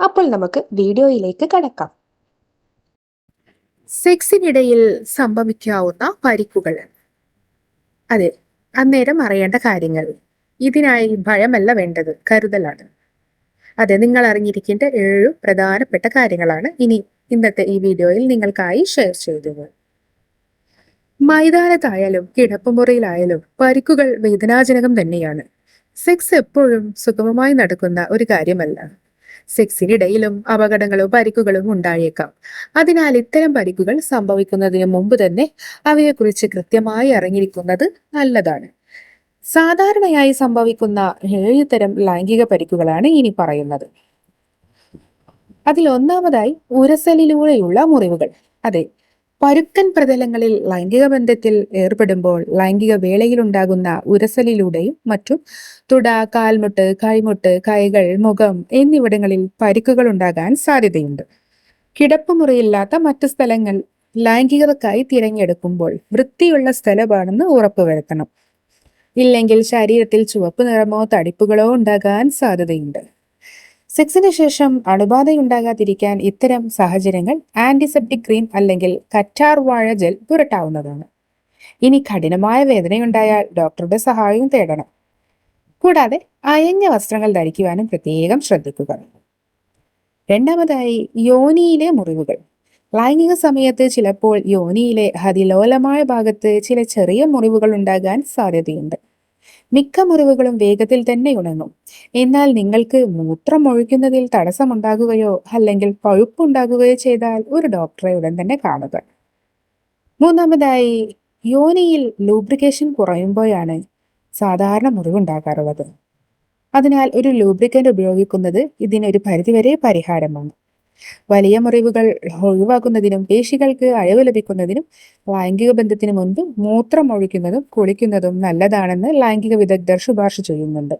അപ്പോൾ നമുക്ക് വീഡിയോയിലേക്ക് കടക്കാം. സെക്സിനിടയിൽ സംഭവിക്കാവുന്ന പരിക്കുകൾ. അതെ അന്നേരം അറിയേണ്ട കാര്യങ്ങൾ. ഇതിനായി ഭയമല്ല വേണ്ടത് കരുതലാണ്. അതെ നിങ്ങൾ അറിഞ്ഞിരിക്കേണ്ട ഏഴു പ്രധാനപ്പെട്ട കാര്യങ്ങളാണ് ഇനി ഇന്നത്തെ ഈ വീഡിയോയിൽ നിങ്ങൾക്കായി ഷെയർ ചെയ്തത്. മൈതാനത്തായാലും കിടപ്പുമുറിയിലായാലും പരിക്കുകൾ വേദനാജനകം തന്നെയാണ്. സെക്സ് എപ്പോഴും സുഗമമായി നടക്കുന്ന ഒരു കാര്യമല്ല. സെക്സിനിടയിലും അപകടങ്ങളും പരിക്കുകളും ഉണ്ടായേക്കാം. അതിനാൽ ഇത്തരം പരിക്കുകൾ സംഭവിക്കുന്നതിന് മുമ്പ് തന്നെ അവയെക്കുറിച്ച് കൃത്യമായി അറിഞ്ഞിരിക്കുന്നത് നല്ലതാണ്. സാധാരണയായി സംഭവിക്കുന്ന ഏഴ് തരം ലൈംഗിക പരിക്കുകളാണ് ഇനി പറയുന്നത്. അതിൽ ഒന്നാമതായി ഉരസലിലൂടെയുള്ള മുറിവുകൾ. അതെ പരുക്കൻ പ്രതലങ്ങളിൽ ലൈംഗിക ബന്ധത്തിൽ ഏർപ്പെടുമ്പോൾ ലൈംഗിക വേളയിലുണ്ടാകുന്ന ഉരസലിലൂടെയും മറ്റും തുട കാൽമുട്ട് കൈമുട്ട് കൈകൾ മുഖം എന്നിവിടങ്ങളിൽ പരിക്കുകൾ ഉണ്ടാകാൻ സാധ്യതയുണ്ട്. കിടപ്പുമുറിയില്ലാത്ത മറ്റു സ്ഥലങ്ങൾ ലൈംഗികതക്കായി തിരഞ്ഞെടുക്കുമ്പോൾ വൃത്തിയുള്ള സ്ഥലമാണെന്ന് ഉറപ്പുവരുത്തണം ഇല്ലെങ്കിൽ ശരീരത്തിൽ ചുവപ്പ് നിറമോ തടിപ്പുകളോ ഉണ്ടാകാൻ സാധ്യതയുണ്ട്. സെക്സിന് ശേഷം അണുബാധയുണ്ടാകാതിരിക്കാൻ ഇത്തരം സാഹചര്യങ്ങൾ ആന്റിസെപ്റ്റിക് ക്രീം അല്ലെങ്കിൽ കറ്റാർ വാഴ ജെൽ പുരട്ടാവുന്നതാണ്. ഇനി കഠിനമായ വേദനയുണ്ടായാൽ ഡോക്ടറുടെ സഹായവും തേടണം. കൂടാതെ അയഞ്ഞ വസ്ത്രങ്ങൾ ധരിക്കുവാനും പ്രത്യേകം ശ്രദ്ധിക്കുക. രണ്ടാമതായി യോനിയിലെ മുറിവുകൾ. ലൈംഗിക സമയത്ത് ചിലപ്പോൾ യോനിയിലെ അതിലോലമായ ഭാഗത്ത് ചില ചെറിയ മുറിവുകൾ ഉണ്ടാകാൻ സാധ്യതയുണ്ട്. മിക്ക മുറിവുകളും വേഗത്തിൽ തന്നെ ഉണങ്ങും. എന്നാൽ നിങ്ങൾക്ക് മൂത്രം ഒഴിക്കുന്നതിൽ തടസ്സമുണ്ടാകുകയോ അല്ലെങ്കിൽ പഴുപ്പുണ്ടാകുകയോ ചെയ്താൽ ഒരു ഡോക്ടറെ ഉടൻ തന്നെ കാണുക. മൂന്നാമതായി യോനിയിൽ ലൂബ്രിക്കേഷൻ കുറയുമ്പോഴാണ് സാധാരണ മുറിവുണ്ടാകാറുള്ളത്. അതിനാൽ ഒരു ലൂബ്രിക്കന്റ് ഉപയോഗിക്കുന്നത് ഇതിനൊരു പരിധിവരെ പരിഹാരമാണ്. വലിയ മുറിവുകൾ ഒഴിവാക്കുന്നതിനും പേശികൾക്ക് അയവ് ലഭിക്കുന്നതിനും ലൈംഗിക ബന്ധത്തിന് മുൻപ് മൂത്രം ഒഴിക്കുന്നതും കുളിക്കുന്നതും നല്ലതാണെന്ന് ലൈംഗിക വിദഗ്ധർ ശുപാർശ ചെയ്യുന്നുണ്ട്.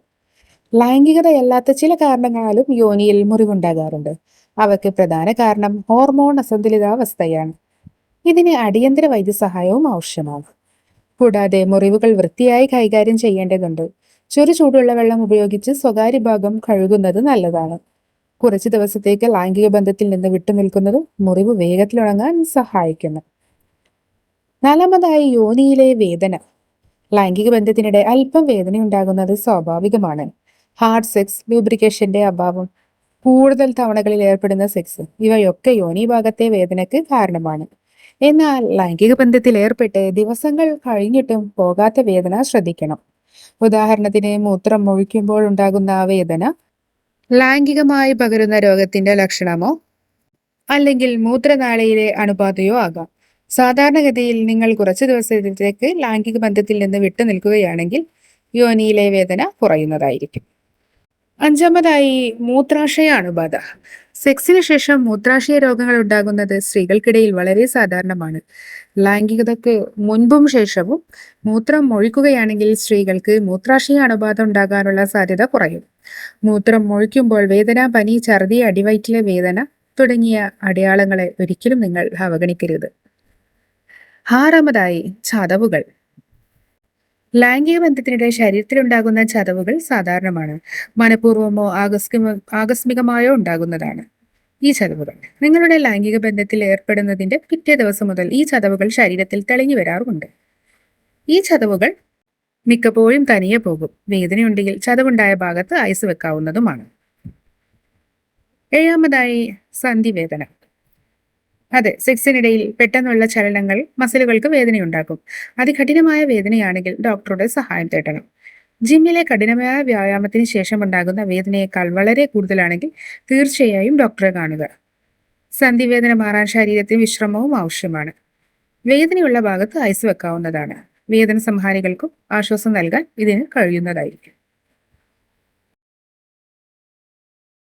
ലൈംഗികതയല്ലാത്ത ചില കാരണങ്ങളാലും യോനിയിൽ മുറിവുണ്ടാകാറുണ്ട്. അവയ്ക്ക് പ്രധാന കാരണം ഹോർമോൺ അസന്തുലിതാവസ്ഥയാണ്. ഇതിന് അടിയന്തര വൈദ്യസഹായവും ആവശ്യമാണ്. കൂടാതെ മുറിവുകൾ വൃത്തിയായി കൈകാര്യം ചെയ്യേണ്ടതുണ്ട്. ചുരു ചൂടുള്ള വെള്ളം ഉപയോഗിച്ച് സ്വകാര്യ ഭാഗം കഴുകുന്നത് നല്ലതാണ്. കുറച്ച് ദിവസത്തേക്ക് ലൈംഗിക ബന്ധത്തിൽ നിന്ന് വിട്ടുനിൽക്കുന്നതും മുറിവ് വേഗത്തിൽ ഉണങ്ങാൻ സഹായിക്കുന്നു. നാലാമതായി യോനിയിലെ വേദന. ലൈംഗിക ബന്ധത്തിനിടെ അല്പം വേദന ഉണ്ടാകുന്നത് സ്വാഭാവികമാണ്. ഹാർഡ് സെക്സ് ലൂബ്രിക്കേഷന്റെ അഭാവം കൂടുതൽ തവണകളിൽ ഏർപ്പെടുന്ന സെക്സ് ഇവയൊക്കെ യോനി ഭാഗത്തെ വേദനയ്ക്ക് കാരണമാണ്. എന്നാൽ ലൈംഗിക ബന്ധത്തിൽ ഏർപ്പെട്ട് ദിവസങ്ങൾ കഴിഞ്ഞിട്ടും പോകാത്ത വേദന ശ്രദ്ധിക്കണം. ഉദാഹരണത്തിന് മൂത്രം ഒഴിക്കുമ്പോൾ ഉണ്ടാകുന്ന വേദന ലൈംഗികമായി പകരുന്ന രോഗത്തിന്റെ ലക്ഷണമോ അല്ലെങ്കിൽ മൂത്രനാളിയിലെ അണുബാധയോ ആകാം. സാധാരണഗതിയിൽ നിങ്ങൾ കുറച്ച് ദിവസത്തേക്ക് ലൈംഗിക ബന്ധത്തിൽ നിന്ന് വിട്ടു നിൽക്കുകയാണെങ്കിൽ യോനിയിലെ വേദന കുറയുന്നതായിരിക്കും. അഞ്ചാമതായി മൂത്രാശയ അണുബാധ. സെക്സിന് ശേഷം മൂത്രാശയ രോഗങ്ങൾ ഉണ്ടാകുന്നത് സ്ത്രീകൾക്കിടയിൽ വളരെ സാധാരണമാണ്. ലൈംഗികതയ്ക്ക് മുൻപും ശേഷവും മൂത്രം ഒഴിക്കുകയാണെങ്കിൽ സ്ത്രീകൾക്ക് മൂത്രാശയ അണുബാധ ഉണ്ടാകാനുള്ള സാധ്യത കുറയും. മൂത്രം ഒഴിക്കുമ്പോൾ വേദന പനി ഛർദി അടിവയറ്റിലെ വേദന തുടങ്ങിയ അടയാളങ്ങളെ ഒരിക്കലും നിങ്ങൾ അവഗണിക്കരുത്. ആറാമതായി ചതവുകൾ. ലൈംഗിക ബന്ധത്തിനിടെ ശരീരത്തിലുണ്ടാകുന്ന ചതവുകൾ സാധാരണമാണ്. മനഃപൂർവമോ ആകസ്മിക ആകസ്മികമായോ ഉണ്ടാകുന്നതാണ് ഈ ചതവുകൾ. നിങ്ങളുടെ ലൈംഗിക ബന്ധത്തിൽ ഏർപ്പെടുന്നതിന്റെ പിറ്റേ ദിവസം മുതൽ ഈ ചതവുകൾ ശരീരത്തിൽ തെളിഞ്ഞു വരാറുമുണ്ട്. ഈ ചതവുകൾ മിക്കപ്പോഴും തനിയെ പോകും. വേദനയുണ്ടെങ്കിൽ ചതവുണ്ടായ ഭാഗത്ത് ഐസ് വെക്കാവുന്നതുമാണ്. ഏഴാമതായി സന്ധിവേദന. അതെ സെക്സിനിടയിൽ പെട്ടെന്നുള്ള ചലനങ്ങൾ മസിലുകൾക്ക് വേദനയുണ്ടാക്കും. അതികഠിനമായ വേദനയാണെങ്കിൽ ഡോക്ടറുടെ സഹായം തേടണം. ജിമ്മിലെ കഠിനമായ വ്യായാമത്തിന് ശേഷം ഉണ്ടാകുന്ന വേദനയേക്കാൾ വളരെ കൂടുതലാണെങ്കിൽ തീർച്ചയായും ഡോക്ടറെ കാണുക. സന്ധിവേദന മാറാൻ ശരീരത്തിന് വിശ്രമവും ആവശ്യമാണ്. വേദനയുള്ള ഭാഗത്ത് ഐസ് വെക്കാവുന്നതാണ്. വേദന സംഹാരികൾക്കും ആശ്വാസം നൽകാൻ ഇതിന് കഴിയുന്നതായിരിക്കും.